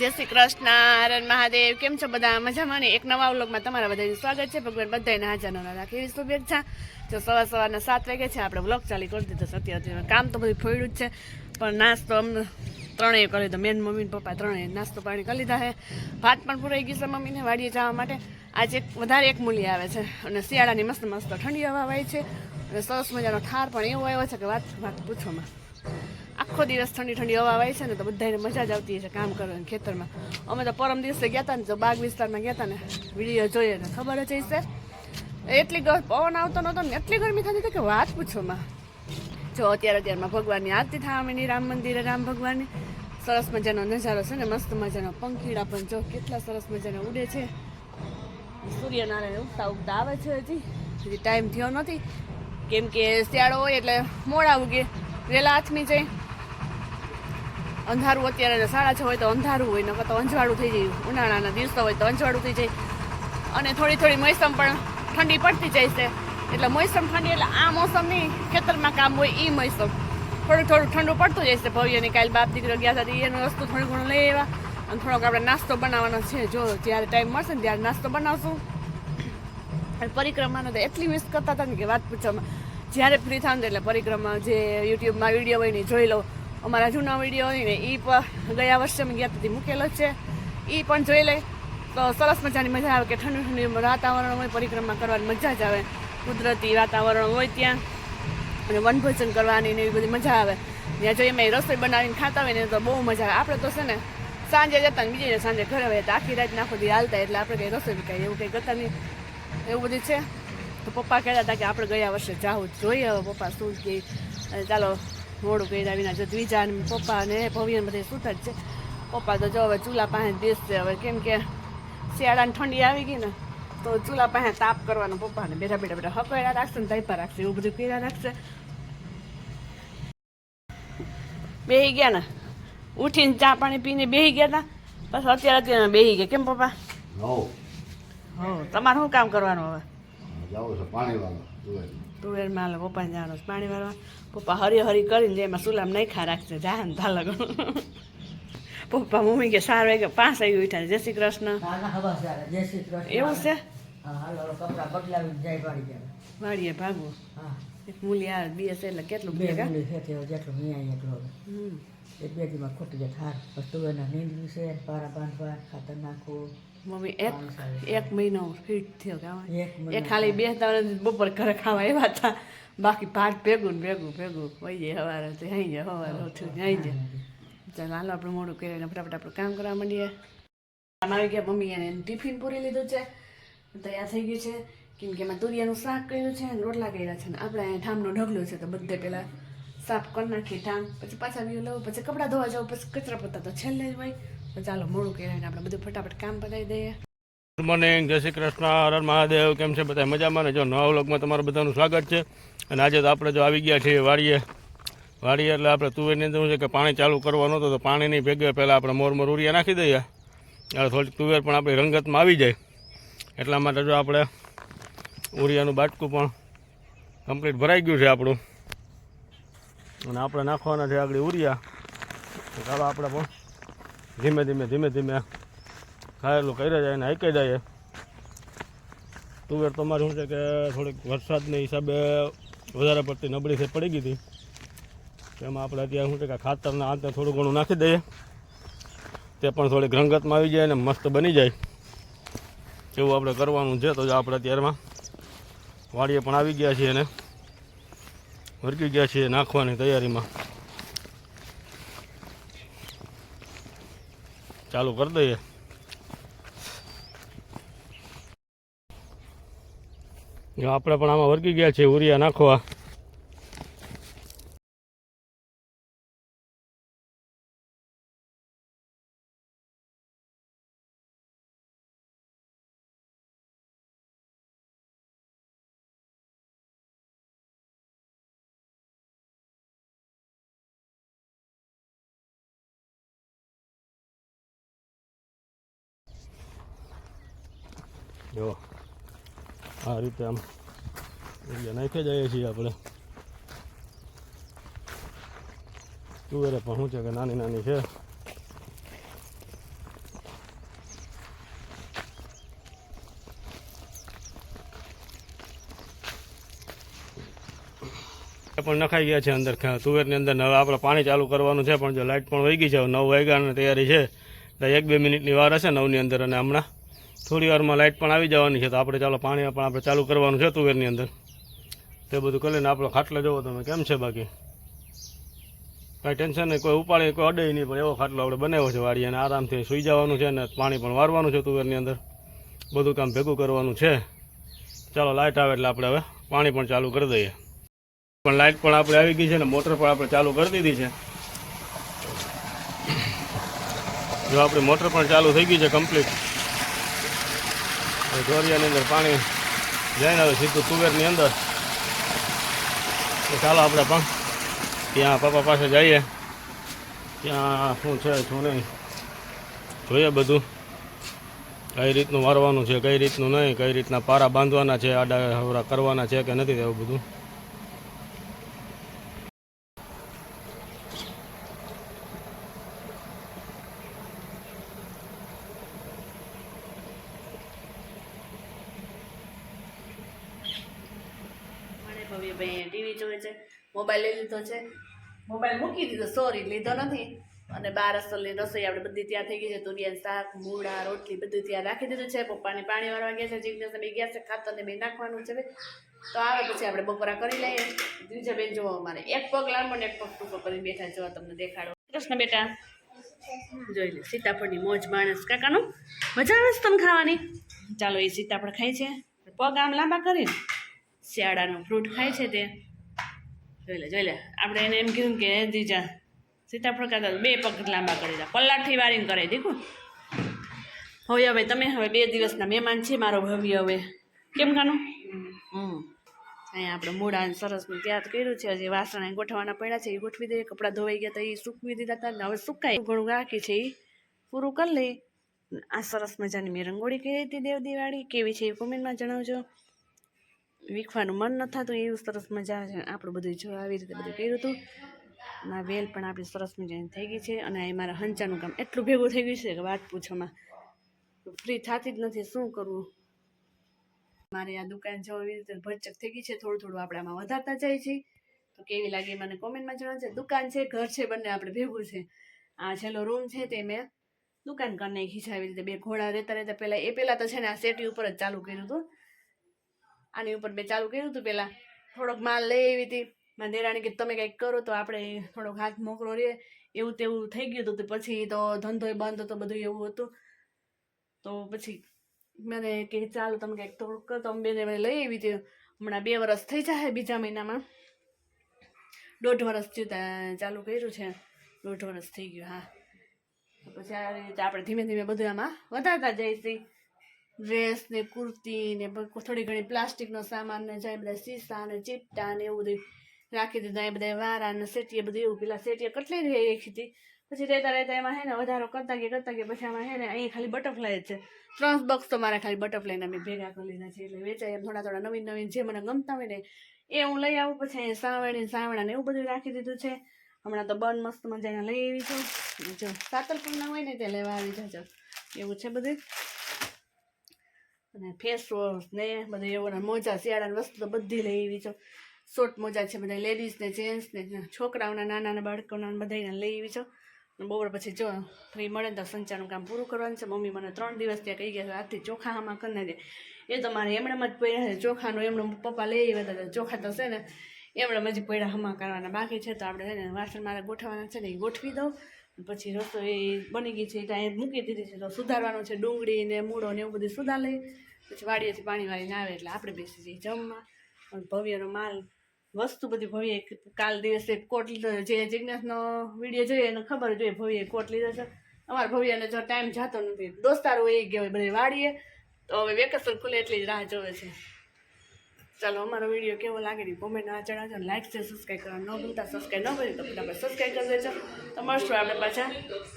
જય શ્રી કૃષ્ણ હરણ મહાદેવ. કેમ છો બધા? મજામાં ને? એક નવા વ્લોગમાં તમારા બધાનું સ્વાગત છે. ભગવાન બધાને હાજરના રાખે એવી શુભેચ્છા. જો સવાર સવારના સાત વાગે છે, આપણે વ્લોગ ચાલી કરી દીધો અત્યારે કામ તો બધું ફોડ્યું જ છે, પણ નાસ્તો અમને ત્રણેય કરી લીધો મેન મમ્મી પપ્પા ત્રણેય નાસ્તો પાણી કરી લીધા છે. ભાત પણ પૂરાઈ ગઈ છે મમ્મીને વાડીએ જવા માટે. આજે વધારે એક મૂલી આવે છે અને શિયાળાની મસ્ત મસ્ત ઠંડી હવા વાય છે. અને સરસ મજાનો ઠાર પણ એવો આવ્યો છે કે વાત વાત પૂછોમાં. આખો દિવસ ઠંડી ઠંડી હવા આવે છે ને તો બધાને મજા જ આવતી છે કામ કરવાની ખેતરમાં. અમે તો પરમ દિવસે ગયા હતા ને તો બાગ વિસ્તારમાં ગયા હતા ને, વીડિયો જોઈએ ને, ખબર જ છે એટલી પવન આવતો નહોતો ને, એટલી ગરમી થતી હતી કે વાત પૂછોમાં જો અત્યારે અત્યારમાં ભગવાનની આરતી થવા માંડી રામ મંદિરે રામ ભગવાનની. સરસ મજાનો નજારો છે ને, મસ્ત મજાનો. પંખીડા પણ જો કેટલા સરસ મજાના ઉડે છે. સૂર્યનારાયણ ઉગતા ઉગતા આવે છે હજી. હજી ટાઈમ થયો નથી. કેમ કે શિયાળો હોય એટલે મોડા ઉગે. વહેલા હાથમી જાય. અંધારું અત્યારે સાડા છ હોય તો અંધારું હોય, નકર તો અંજવાળું થઈ જાય. ઉનાળાના દિવસો હોય તો અંજવાળું થઈ જાય. અને થોડી થોડી મોસમ પણ ઠંડી પડતી જાય છે. એટલે મોસમ ઠંડી એટલે આ મોસમ નહીં ખેતરમાં કામ હોય એ મોસમ. થોડું થોડું ઠંડુ પડતું જાય છે. ભવ્યની કાલ બાપ દીકરો ગયા હતા એનું વસ્તુ થોડું ઘણું લઈ આવ્યા. અને થોડોક આપણે નાસ્તો બનાવવાનો છે. જો જ્યારે ટાઈમ મળશે ને ત્યારે નાસ્તો બનાવશું. અને પરિક્રમાને તો એટલી મિસ કરતા હતા ને કે વાત પૂછવામાં. જ્યારે ફ્રી થાવ એટલે પરિક્રમા જે યુટ્યુબમાં વીડિયો હોય ને જોઈ લઉં અમારા જૂના વીડિયો ને એ પણ ગયા વર્ષે અમે ગયા ત્યાંથી મૂકેલો છે. એ પણ જોઈ લઈ તો સરસ મજાની મજા આવે કે ઠંડુ ઠંડુ વાતાવરણ હોય, પરિક્રમા કરવાની મજા જ આવે. કુદરતી વાતાવરણ હોય ત્યાં. અને વનભોજન કરવાની ને એવી બધી મજા આવે. ત્યાં જો એમાં રસોઈ બનાવીને ખાતા હોય ને, તો બહુ મજા આવે. આપણે તો છે ને, સાંજે જતા ને બીજી સાંજે ઘરે હોય તો આખી રાત નાખો દી હાલતા એટલે આપણે કંઈ રસોઈ બી એવું કંઈ કરતા નહીં. એવું બધું છે. તો પપ્પા કહેતા હતા કે આપણે ગયા વર્ષે જાવું જોઈએ હવે પપ્પા શું કે. ચાલો મોડું કર્યા વિના જો દ્વિજા પપ્પા ને ભવ્ય ને બધે સૂતા જ છે. પપ્પા તો જો હવે ચૂલા પાસે બેસશે હવે કેમ કે શિયાળાની ઠંડી આવી ગઈ ને તો ચૂલા પાસે તાપ કરવાનો પપ્પાને બેઠા બેઠા બેઠા હકવેડા રાખશે ને તાઈપા રાખશે એવું બધું કર્યા રાખશે. બેહી ગયા ને ઉઠીને ચા પાણી પીને બેહી ગયા હતા પછી અત્યારે અત્યારે બેહી ગયા. કેમ પપ્પા? તમારે શું કામ કરવાનું હવે? પાણી વાળો તુવેરમાં હાલો પપ્પાને જવાનું છે પાણી વાળવા પપ્પા હરી હરી કરીને એમાં સુલામ નહીં ખા રાખશે જા ને થા લગો પપ્પા મમ્મી કે સાર વાગે પાંચ આવી ઉઠા જય શ્રી કૃષ્ણ. એવું છે? વાળીએ ભાગવું હા. એક મૂલી આવે બીએસ એટલે કેટલું બે છે જેટલું ન્યાય એટલું હમ. એક બે દીમાં ખોટી જાય થાર પછી તુવેરના નીંદવી છે પારા બાંધવા ખાતર નાખવું. મમ્મી એક એક મહિનો ફીટ થયો ખાવા એક એ ખાલી બે ત્રણ બપોર ઘરે ખાવા એવા હતા. બાકી ભાત ભેગું ને ભેગું ભેગું. હોય જાય સવારે તો અહીં જાય સવારે ઓછું અહીં જાય ચાલ હાલો આપણે મોડું કરીને ફટાફટ આપણું કામ કરવા માંડીએ. આવી ગયા મમ્મી એને ટિફિન પૂરી લીધું છે. તૈયાર થઈ ગયું છે. કેમ કે એમાં તુરિયાનું શાક કર્યું છે અને રોટલા કર્યા છે. ને આપણે અહીંયા ઠામનો ઢગલો છે તો બધે પહેલાં સાફ કરી નાખીએ ઠામ પછી પાછા વ્યૂ લઉં પછી કપડાં ધોવા જાઉં પછી કચરા પત્તા તો છેલ્લે જ હોય. ચાલો મોડું કહેવાય આપણે બધું ફટાફટ કામ પતાવી દઈએ. ગુડ મોર્નિંગ, જય શ્રી કૃષ્ણ હર મહાદેવ, કેમ છે બધા મજામાં? ને જો નવા વ્લોગમાં તમારું બધાનું સ્વાગત છે. અને આજે તો આપણે જો આવી ગયા છીએ વાડીએ. વાડીએ એટલે આપણે તુવેરની અંદર છે કે પાણી ચાલુ કરવાનું હતું તો પાણીની ભેગે પહેલાં આપણે મોર મોર ઉરિયા નાખી દઈએ. એટલે થોડીક તુવેર પણ આપણી રંગતમાં આવી જાય. એટલા માટે જો આપણે ઉરિયાનું બાટકું પણ કમ્પ્લીટ ભરાઈ ગયું છે આપણું. અને આપણે નાખવાના છે આગળ ઉરિયા. ચાલો આપણે પણ ધીમે ધીમે ધીમે ધીમે ખાયેલું કર્યા જાય ને હાઈકે જાય તુવેર તમારે શું છે કે થોડીક વરસાદને હિસાબે વધારે પડતી નબળી થઈ પડી ગઈ હતી. એમાં આપણે અત્યારે શું છે કે ખાતરના આંતે થોડું ઘણું નાખી દઈએ. તે પણ થોડીક રંગતમાં આવી જાય ને મસ્ત બની જાય. એવું આપણે કરવાનું છે તો જ આપણે અત્યારમાં વાડીએ પણ આવી ગયા છીએ અને વરકી ગયા છીએ નાખવાની તૈયારીમાં. ચાલુ કરી દઈએ. આપણે પણ આમાં વર્ગી ગયા છીએ ઉરિયા નાખવા. જો, આ રીતે આમ એરિયા નાખી જઈએ છીએ આપણે. તુવેરે પણ શું છે કે નાની નાની છે. પણ નખાઈ ગયા છે અંદર. તુવેરની અંદર હવે આપણે પાણી ચાલુ કરવાનું છે, પણ જો લાઇટ પણ વહી ગઈ છે નવ વાગ્યાની તૈયારી છે. એટલે એક બે મિનિટની વાર હશે નવની અંદર અને હમણાં. થોડી વારમાં લાઇટ પણ આવી જવાની છે, તો આપણે ચાલો પાણી પણ આપણે ચાલુ કરવાનું છે તુવેરની અંદર. તે બધું કરીને આપણો ખાટલો જોવો તમે, કેમ છે બાકી? કાંઈ ટેન્શન નહીં, કોઈ ઉપાડી, કોઈ અડે નહીં, પણ એવો ખાટલો આપણે બનાવ્યો છે વાડી અને આરામથી સૂઈ જવાનું છે અને પાણી પણ વારવાનું છે તુવેરની અંદર. બધું કામ ભેગું કરવાનું છે. ચાલો લાઇટ આવે એટલે આપણે હવે પાણી પણ ચાલુ કરી દઈએ. પણ લાઇટ પણ આપણે આવી ગઈ છે ને મોટર પણ આપણે ચાલુ કરી દીધી છે. જો આપણી મોટર પણ ચાલુ થઈ ગઈ છે કમ્પ્લીટ દોરિયાની અંદર પાણી જાય ને હવે સીધું તુવેરની અંદર. તો ચાલો આપણે પણ ત્યાં પપ્પા પાસે જઈએ. ત્યાં શું છે, શું નહીં. જોઈએ બધું. કઈ રીતનું વારવાનું છે, કઈ રીતનું નહીં, કઈ રીતના પારા બાંધવાના છે, આડા હવરા કરવાના છે કે નથી એવું બધું. મારે ભાઈ ટીવી જોવે છે મોબાઈલ લઈ લીધો છે. મોબાઈલ મૂકી દીધો સોરી લીધો નથી. અને બાર અસલની રસોઈ આપણે બધી ત્યાં થઈ ગઈ છે તુરિયા શાક, મૂળા, રોટલી બધું ત્યાં રાખી દીધું છે. પપ્પાને પાણી વાળવા ગયા છે, જીજ્ઞાસા બે ગયા છે ખાતરને બે નાખવાનું છે તો આવે પછી આપણે બપોરા કરી લઈએ. ત્રીજા બેન જોવો અમારે. એક પગ લાંબો ને એક પગ ટૂંકો કરી બેઠા જોવા તમને દેખાડો. કૃષ્ણ બેટા, જોઈ લે, સીતાફળની મોજ માણસ. કાકાનું, મજા આવે છે તમને ખાવાની? ચાલો, એ સીતાફળ ખાય છે. પગ આમ લાંબા કરીને. શિયાળાનો ફ્રૂટ ખાય છે તે. જોઈ લે જોઈ લે. આપણે એને એમ કીધું કે દીજા સીતાફળ ખાતા બે પગ લાંબા કરી દા. પલ્લાઠી વારીને કરાવી દીધું હવે હવે તમે હવે બે દિવસના મહેમાન છે મારો ભવ્ય હવે. કેમ ખાનું હમ. અહીંયા આપણે મૂળા સરસનું તૈયાર કર્યું છે. હજી વાસણ ગોઠવાના પડ્યા છે. એ ગોઠવી દઈએ. કપડાં ધોવાઈ ગયા હતા એ સૂકવી દીધા હતા હવે સુકાય ઘણું રાખી છે એ પૂરું કરી લઈ આ સરસ મજાની મેં રંગોળી કરી હતી દેવ દિવાળી. કેવી છે એ કોમેન્ટમાં જણાવજો. વીખવાનું મન ન થતું એવું સરસ મજા આપણું બધું જો આવી રીતે બધું કર્યું હતું ના, વેલ પણ આપણી સરસ મજાની થઈ ગઈ છે અને એ મારા હંચાનું કામ એટલું ભેગું થઈ ગયું છે કે વાત પૂછોમાં. ફ્રી થતી જ નથી, શું કરવું? મારે આ દુકાન જો એવી રીતે ભરચક થઈ ગઈ છે, થોડું થોડું આપણે આમાં વધારતા જાય છે તો કેવી લાગી મને કોમેન્ટમાં જણાવજો. દુકાન છે, ઘર છે, બંને આપણે ભેગું છે. આ છેલ્લો રૂમ છે તે મેં દુકાન કરી નાખી છે આવી રીતે બે ઘોડા રહેતા રહેતા પહેલાં, એ પહેલાં તો છે ને આ સેટી ઉપર જ ચાલુ કર્યું હતું. આની ઉપર મેં ચાલુ કર્યું હતું પહેલાં થોડોક માલ લઈ આવી હતી. મારા દેરાણી કે તમે કંઈક કરો તો આપણે થોડોક હાથ મોકળો રહે એવું તેવું થઈ ગયું હતું. પછી તો ધંધોય બંધ હતો, બધું એવું હતું. તો પછી મને કે, ચાલો તમે કંઈક થોડુંક કરો. તમે બેને મને લઈ આવી હતી. હમણાં બે વરસ થઈ જાય બીજા મહિનામાં. દોઢ વરસ થયું ચાલુ કર્યું છે. દોઢ વરસ થઈ ગયું, હા. પછી આ રીતે આપણે ધીમે ધીમે બધું આમાં વધારતા જઈશું ડ્રેસ ને કુર્તી ને થોડી ઘણી પ્લાસ્ટિકનો સામાન ને જાય, બધા સીસા ને ચીપટા ને એવું બધું રાખી દીધા, એ બધા વારા ને સેટીએ બધું એવું, પેલા સેટીએ કેટલી રાખી હતી. પછી રહેતા રહેતા એમાં હે ને વધારો કરતા ગયા કરતા ગયા પછી આમાં હે ને અહીં ખાલી બટરફ્લાય જ છે. ત્રણ બોક્સ તો મારા ખાલી બટરફ્લાયના મેં ભેગા કરી લીધા છે, એટલે વેચાય થોડા થોડા નવીન નવીન જે મને ગમતા હોય ને એ હું લઈ આવું, પછી અહીંયા સાવણી સાવણા ને એવું બધું રાખી દીધું છે. હમણાં તો બન મસ્ત મજાના લઈ આવી છું. જો, સાતલપુરના હોય ને તે લેવા આવી જજો. એવું છે બધું. અને ફેસ વોશ ને બધા એવું ને મોજા, શિયાળાની વસ્તુ બધી લઈ આવી છું. શોર્ટ મોજા છે બધા લેડીઝને ને જેન્ટ્સ છોકરાઓના નાના નાના બાળકોના બધાને લઈ આવી છું. બપોર પછી જો ફ્રી મળે તો સંચારનું કામ પૂરું કરવાનું છે. મમ્મી મને ત્રણ દિવસ ત્યાં કહી ગયા આજથી ચોખા આમાં કરી નાખે એ તો મારે એમણે જ પડ્યા છે. ચોખાનું એમણે પપ્પા લઈ આવ્યા હતા ચોખા તો છે ને એમણે હજી પડ્યા હમા કરવાના. બાકી છે તો આપણે છે વાસણ મારે ગોઠવવાના છે ને એ ગોઠવી દઉં. પછી રસોઈ બની ગઈ છે ત્યાં મૂકી દીધી છે. તો સુધારવાનું છે ડુંગળી ને મૂળો ને એવું બધું સુધાર લઈ. પછી વાડીએથી પાણી વાળીને આવે એટલે આપણે બેસી જઈએ જમવા. અને ભવ્યનો માલ, વસ્તુ બધી ભવ્ય કાલ દિવસે કોટ લીધો જે જિજ્ઞાસનો વીડિયો જોઈએ એને ખબર જોઈએ ભવ્ય કોટ લીધો છે. અમારા ભવ્યને જો ટાઈમ જતો નથી. દોસ્તારો એ ગયો બધે વાડીએ. તો હવે વેકેશન ખુલે એટલી જ રાહ જોવે છે. ચાલો, અમારો વીડિયો કેવો લાગે ને કોમેન્ટ ના ચડાવજો લાઈક છે સબસ્ક્રાઈબ કરવા. ન ભૂલતા સબસ્ક્રાઈબ ન કરી તો ફટાફટ સબસ્ક્રાઈબ કરી દેજો. તો મળશું આપણે પાછા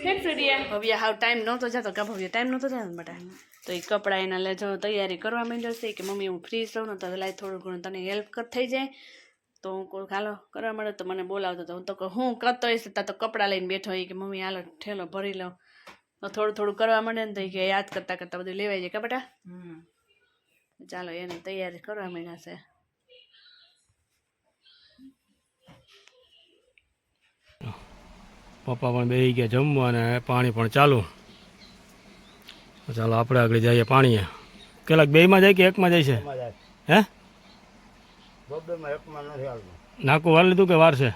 નેક્સ્ટ વીડિયો ભવ્ય હાવ ટાઈમ નહોતો જતો કા ભવ્ય ટાઈમ નહોતો જતો બટા? તો એ કપડાં એના લેજો તૈયારી કરવા માંડ્યો છે કે મમ્મી હું ફ્રી છું ને તો લાઈ થોડું ઘણું તને હેલ્પ થઈ જાય. તો હું કોઈ હાલો, કરવા મળે તો મને બોલાવતો તો. હું તો કહું, હું કરતો હોઈશ ત્યાં તો કપડાં લઈને બેઠો હોય કે, મમ્મી, હાલો, ઠેલો ભરી લો. તો થોડું થોડું કરવા માંડે ને તો કે, યાદ કરતાં કરતાં બધું લેવાઈ જાય. કપડા હમ. ચાલો એની તૈયારી કરવા માંડ્યા છે. પપ્પા પણ બેસી ગયા જમવા અને પાણી પણ ચાલુ. ચાલો આપણે આગળ જઈએ પાણીએ. કેટલાક બેમાં જાય કે એકમાં જાય છે? હે? નાકું વાર લીધું કે વાર છે?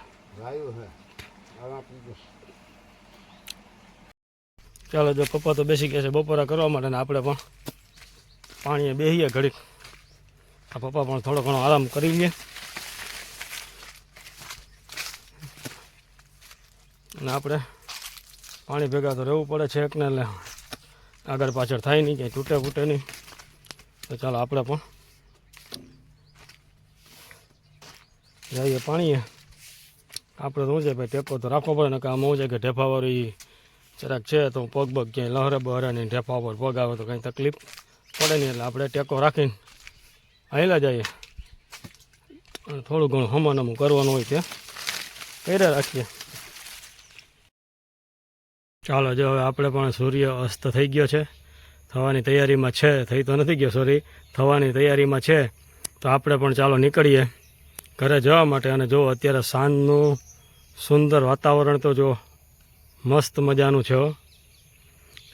ચાલો જો પપ્પા તો બેસી ગયા છે બપોરા કરવા માટે ને આપણે પણ પાણીએ બેસીએ ઘડીક. આ પપ્પા પણ થોડો ઘણો આરામ કરી લે. અને આપણે પાણી ભેગા તો રહેવું પડે છે એકને એટલે આગળ પાછળ થાય નહીં, ક્યાંય તૂટે ફૂટે નહીં. તો ચાલો આપણે પણ જઈએ પાણીએ. આપણે શું છે ભાઈ, ટેકો તો રાખવો પડે ને કે આમાં છે કે ઢેફાવાળી જરાક છે તો પગ પગ ક્યાંય લહરે બહરે નહીં, ઢેફા ઉપર પગ આવે તો કંઈ તકલીફ. પડે નહીં એટલે આપણે ટેકો રાખીને હાલ્યા જઈએ. અને થોડું ઘણું હમાનમું કરવાનું હોય ત્યાં કર્યા રાખીએ. ચાલો, જો હવે આપણે પણ સૂર્ય અસ્ત થઈ ગયો છે. થવાની તૈયારીમાં છે. થઈ તો નથી ગયો સોરી થવાની તૈયારીમાં છે. તો આપણે પણ ચાલો નીકળીએ ઘરે જવા માટે. અને જો અત્યારે સાંજનું સુંદર વાતાવરણ તો જો મસ્ત મજાનું છે.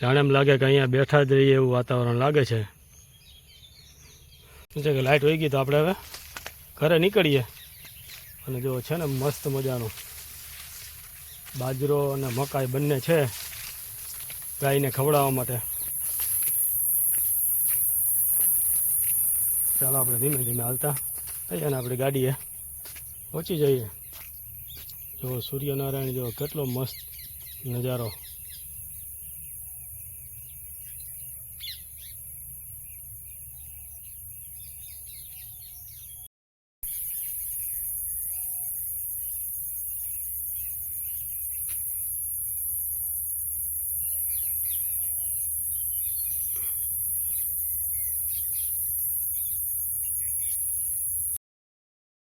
જાણે એમ લાગે કે અહીંયા બેઠા જ રહીએ એવું વાતાવરણ લાગે છે. શું છે કે લાઇટ વહી ગઈ તો આપણે હવે ઘરે નીકળીએ. અને જો છે ને મસ્ત મજાનું. બાજરો અને મકાઈ બંને છે ગાયને ખવડાવવા માટે. ચાલો આપણે ધીમે ધીમે હાલતા થઈએ અને આપણી ગાડીએ પહોંચી જઈએ. જો સૂર્યનારાયણ જો કેટલો મસ્ત નજારો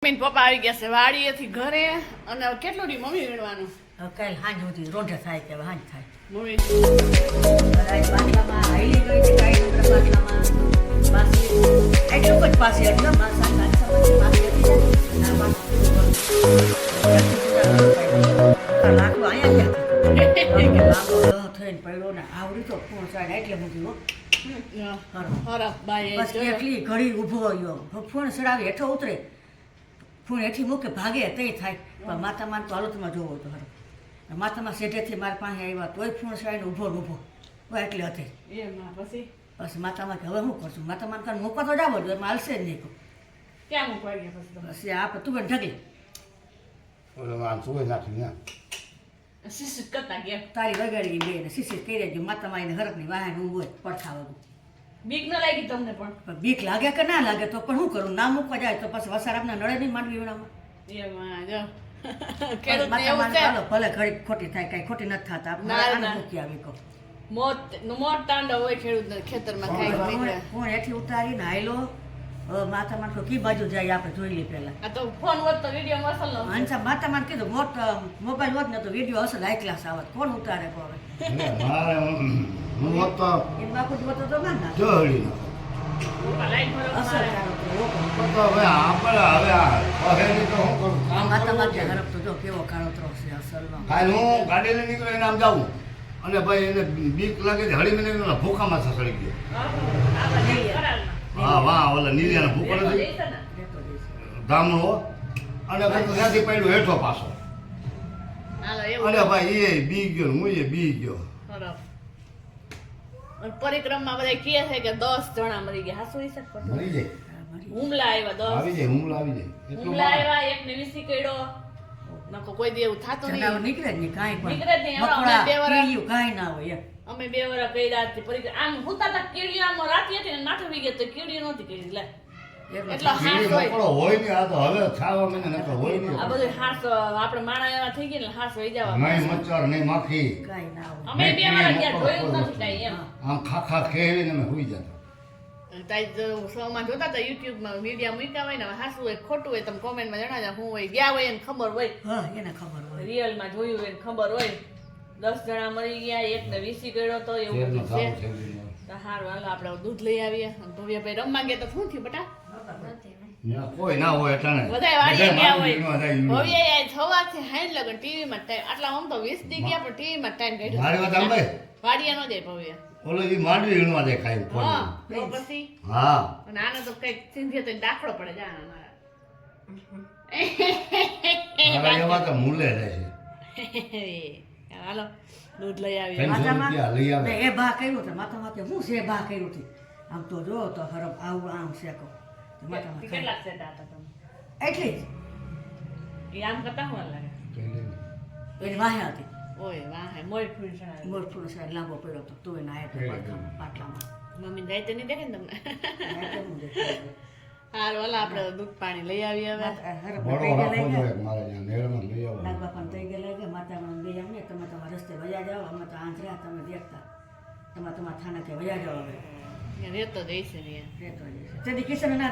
મમ્મી પપ્પા આવી ગયા છે વાડીએથી ઘરે અને કેટલું દી મમ્મી વીણવાનું કાલ હાંજ સુધી રોઢે થાય કે હાંજ થાય. મમ્મી. એટલું જ પાછી એટલે લાકડું અહીંયા થઈને પડ્યો ને આવડી તો ફોન સાઈડ એટલે મૂકી હો. હરફ બાઈ કેટલી ઘડી ઊભો રહ્યો. ફોન ચડાવી હેઠો ઉતરે. ફોન એથી મૂકે ભાગે તે થાય. પણ માતામાં તો હાલતમાં જોવો તો હરો માતામાં શેઠેથી મારા પાસે આવ્યા તોય ફૂણ ચડાવીને ઊભો ને ઊભો. હોય એટલે હતી. એમાં પછી? બસ માતામાં કે હવે શું કરશું? માતામાં કાન મૂકવા તો જાવ જ એમાં હાલશે જ નહીં. ક્યાં મૂકવા ગયા પછી આપણે તું પણ ઢગલી. ઓલો આમ ને શિશિર ગયા? તારી વગાડી બે ને શીશી કરી દે માતામાં એને હરકની વાહન ઊભું હોય પડખા વગર બીક ન લાગી તમને પણ. બીક લાગે કે ના લાગે તો પણ શું કરું? ના મૂકવા જાય તો પછી વસારામના નળે નડે નહીં માંડવી હાલો, ભલે ઘડી ખોટી થાય કઈ ખોટી નથી થતા. મૂકી આવી કહું. મોત મોત તાંડવ હોય ખેડૂત ખેતરમાં ખાઈ ફોન હેઠી ઉતારીને હાયલો? હવે માતામાં તો કી બાજુ જાય આપણે જોઈ લઈએ પહેલા. આ તો ફોન હોત તો વીડિયો મસલ નો અંસા માતામાં કીધું મોટ મોબાઈલ હોત ને તો વીડિયો અસલ હાઈ ક્લાસ આવત. કોણ ઉતારે કો હવે? મારે હું હું તો હવે આપણે હવે આ તો હું કરું? કામ કરવું છે. કાલ હું ગાડી લઈને નીકળે એને આમ જાઉં. અને ભાઈ એને બીક લાગે છે હળી મને ભૂખામાં સસડી ગયો. હા વાહ ઓલા નીલિયાના ભૂખો નથી. ગામડો અને પછી ત્યાંથી પડ્યું હેઠો પાછો. અને ભાઈ એ બી ગયો હું એ બી ગયો. હરફ. પરિક્રમમાં બધા કહે છે કે દસ જણા મરી ગયા. હાસુ હશે ને મરી જાય. હુમલા આવ્યા દસ. આવી જાય હુમલા આવી જાય. હુમલા આવ્યા એકને વિસી કર્યો. નકો કોઈ દી એવું થતું નહીં. નીકળે જ નહીં કાંઈ પણ. નીકળે જ નહીં. અમે બે વરા કાંઈ ના હોય અમે બે વરા કર્યા હતી પરિક્રમ આમ હુતા તા કીડી આમ રાતી હતી ને માથે વી ગયા તો કીડી નહોતી કરી. લે. એટલો હોય. હોય. ને આ તો હવે છાવા મને નકર હોય ને આ બધું હાસ આપણે માણા એવા થઈ ગયા ને હાસ વહી જવા નહીં મચ્છર નહીં માખી. કાંઈ ના અમે બે વાર ગયા જોયું નથી કાંઈ એમ. આમ ખાખા ખેવીને અમે સુઈ જતા. તાઈ શોમાં જોતા હતા યુટ્યુબમાં વીડિયો મૂક્યા હોય ને હાસું હોય ખોટું હોય તમે કોમેન્ટમાં જણાવજો હું હોય ગયા હોય એને ખબર હોય. હા એને ખબર હોય. રિયલમાં જોયું હોય એને ખબર હોય. દસ જણા મરી ગયા એકને વીસી ગયો તો એવું છે. હારું હાલો આપણે દૂધ લઈ આવીએ. ભવ્યભાઈ રમવા ગયા તો શું થયું બટા? કોઈ ના હોય નહીં. બધાય વાડીએ ગયા હોય. હવે સવારથી હાઈ લગન ટીવીમાં ટાઈમ આટલા આમ તો 20 દી ગયા પણ ટીવીમાં ટાઈમ કાઢ્યો. મારી વાત સાંભળે? વાડિયા નો દે ભવ્ય. ઓલો ઈ માંડવી જાય ખાઈ હા તો પછી? હા. અને આને તો કંઈક સિંધી તો દાખલો પડે જા મારા. મારા એવા તો મૂલે રહે છે. હાલો દૂધ લઈ આવી ત્રણસો લઈ આવે. એ ભા કર્યું છે માતામાં કે હું છે ભા કર્યું છે? આમ તો જો તો હરમ આવું આમ શેકો તો માતામાં ખાય. કેટલા સેટા હતા તમે એટલી જ એ આમ કરતા હું લાગે એની વાહે હતી ઓય વાહ હે મોય ફૂલ સણાવે મોર ફૂલ સાહેબ લાંબો પડ્યો તો તું એને આયા તો પાટલામાં પાટલામાં મમ્મી જાય તો નહીં દેખે ને તમને આ કેવું દેખાય? હાલ ઓલા આપણે દૂધ પાણી લઈ આવી હવે માતા- હરમ બળો થઈ ગયા લઈ રાખવો ગયા. જોઈએ મારે ત્યાં નેરમાં લઈ આવો. નાગ બાપાને થઈ ગયા લઈ ગયા માતા મને બે આવીને તમે તમારા રસ્તે વયા જાઓ અમે તો આંધળા તમે દેખતા તમે તમારા થાના કે વયા જાઓ હવે રેતો જઈશે ને રહેતો જઈશ. તેથી કિશન ના